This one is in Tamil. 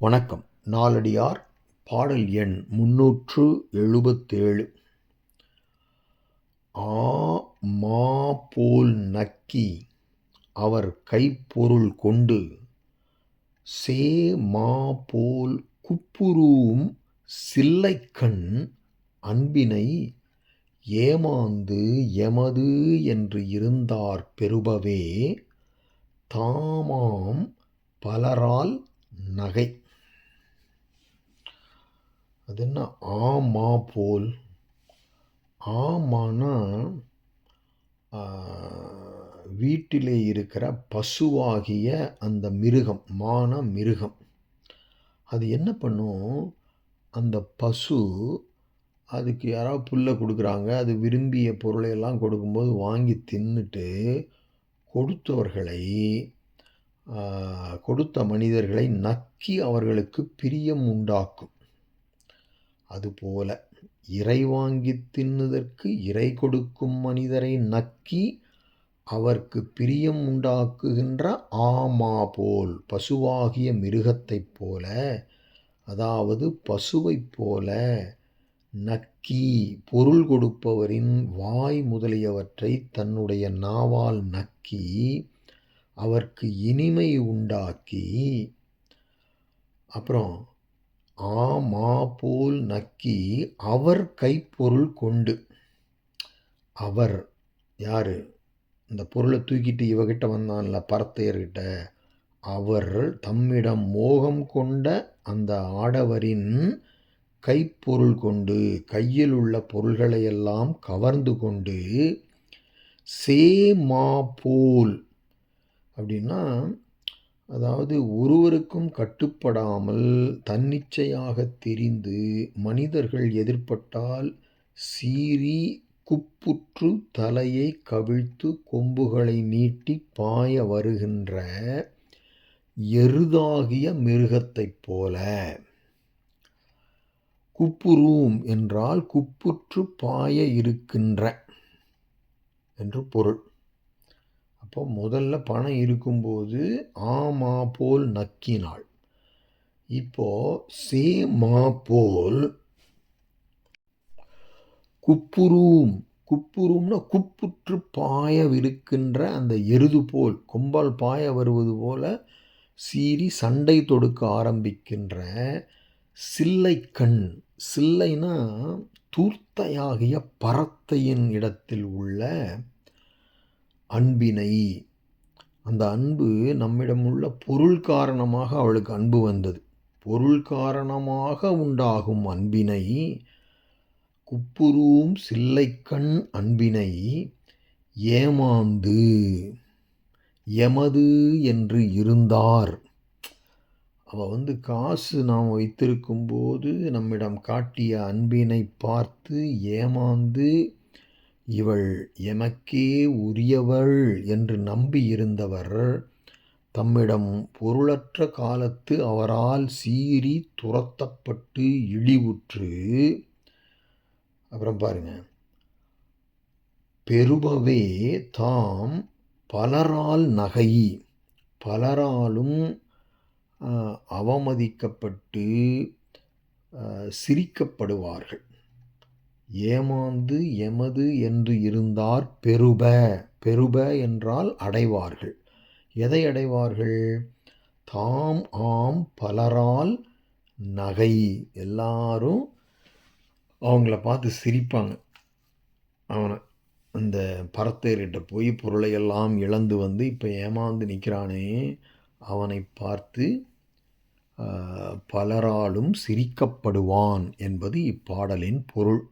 வணக்கம். நாலடியார் பாடல் எண் முன்னூற்று எழுபத்தேழு. ஆ மா போல் நக்கி. அவர் கைப்பொருள் கொண்டு சே மா போல் குப்புரூம் சில்லைக்கண் அன்பினை ஏமாந்து எமது என்று இருந்தார் பெறுபவே தாமாம் பலரால் நகை. அது என்ன ஆமா போல். ஆமானா வீட்டிலே இருக்கிற பசுவாகிய அந்த மிருகம் மான மிருகம். அது என்ன பண்ணும்? அந்த பசு அதுக்கு யாராவது புல்லை கொடுக்குறாங்க. அது விரும்பிய பொருளையெல்லாம் கொடுக்கும்போது வாங்கி தின்னுட்டு கொடுத்தவர்களை கொடுத்த மனிதர்களை நக்கி அவர்களுக்கு பிரியம் உண்டாக்கும். அதுபோல இறை வாங்கி தின்னுதற்கு இறை கொடுக்கும் மனிதரை நக்கி அவர்க்கு பிரியம் உண்டாக்குகின்ற ஆமா போல் பசுவாகிய மிருகத்தைப் போல அதாவது பசுவைப் போல நக்கி பொருள் கொடுப்பவரின் வாய் முதலியவற்றை தன்னுடைய நாவால் நக்கி அவர்க்கு இனிமை உண்டாக்கி அப்புறம் ஆ மா போல் நக்கி அவர் கைப்பொருள் கொண்டு. அவர் யார்? இந்த பொருளை தூக்கிட்டு இவகிட்ட வந்தான்ல பரத்தையர்கிட்ட. அவர் தம்மிடம் மோகம் கொண்ட அந்த ஆடவரின் கைப்பொருள் கொண்டு கையில் உள்ள பொருள்களையெல்லாம் கவர்ந்து கொண்டு சே மா போல் அப்படின்னா அதாவது ஒருவருக்கும் கட்டுப்படாமல் தன்னிச்சையாக தெரிந்து மனிதர்கள் எதிர்ப்பட்டால் சீறி குப்புற்று தலையை கவிழ்த்து கொம்புகளை நீட்டி பாய வருகின்ற எருதாகிய மிருகத்தைப் போல. குப்புரூம் என்றால் குப்புற்று பாய இருக்கின்ற என்று பொருள். அப்போ முதல்ல பணம் இருக்கும்போது ஆமா போல் நக்கினாள். இப்போது சேமா போல் குப்புரூம் குப்புரூம்னா குப்புற்று பாயவிருக்கின்ற அந்த எருது போல் கொம்பால் பாய வருவது போல சீறி சண்டை தொடுக்க ஆரம்பிக்கின்ற சில்லை கண் சில்லைனா தூர்த்தையாகிய பரத்தையின் இடத்தில் உள்ள அன்பினை. அந்த அன்பு நம்மிடம் உள்ள பொருள் காரணமாக அவளுக்கு அன்பு வந்தது. பொருள் காரணமாக உண்டாகும் அன்பினை குப்புரூம் சில்லைக்கண் அன்பினை ஏமாந்து எமது என்று இருந்தார். அவள் வந்து காசு நாம் வைத்திருக்கும் போது நம்மிடம் காட்டிய அன்பினை பார்த்து ஏமாந்து இவள் எமக்கே உரியவள் என்று நம்பியிருந்தவர் தம்மிடம் பொருளற்ற காலத்து அவரால் சீறி துரத்தப்பட்டு இழிவுற்று அப்புறம் பாருங்க பெருபவே தாம் பலரால் நகை பலராலும் அவமதிக்கப்பட்டு சிரிக்கப்படுவார்கள். ஏமாந்து எமது என்று இருந்தார் பெருப பெருப என்றால் அடைவார்கள். எதை அடைவார்கள்? தாம் ஆம் பலரால் நகை. எல்லாரும் அவங்கள பார்த்து சிரிப்பாங்க. அவனை அந்த பரத்தேரிட்ட போய் பொருளையெல்லாம் இழந்து வந்து இப்போ ஏமாந்து நிற்கிறானே அவனை பார்த்து பலராலும் சிரிக்கப்படுவான் என்பது இப்பாடலின் பொருள்.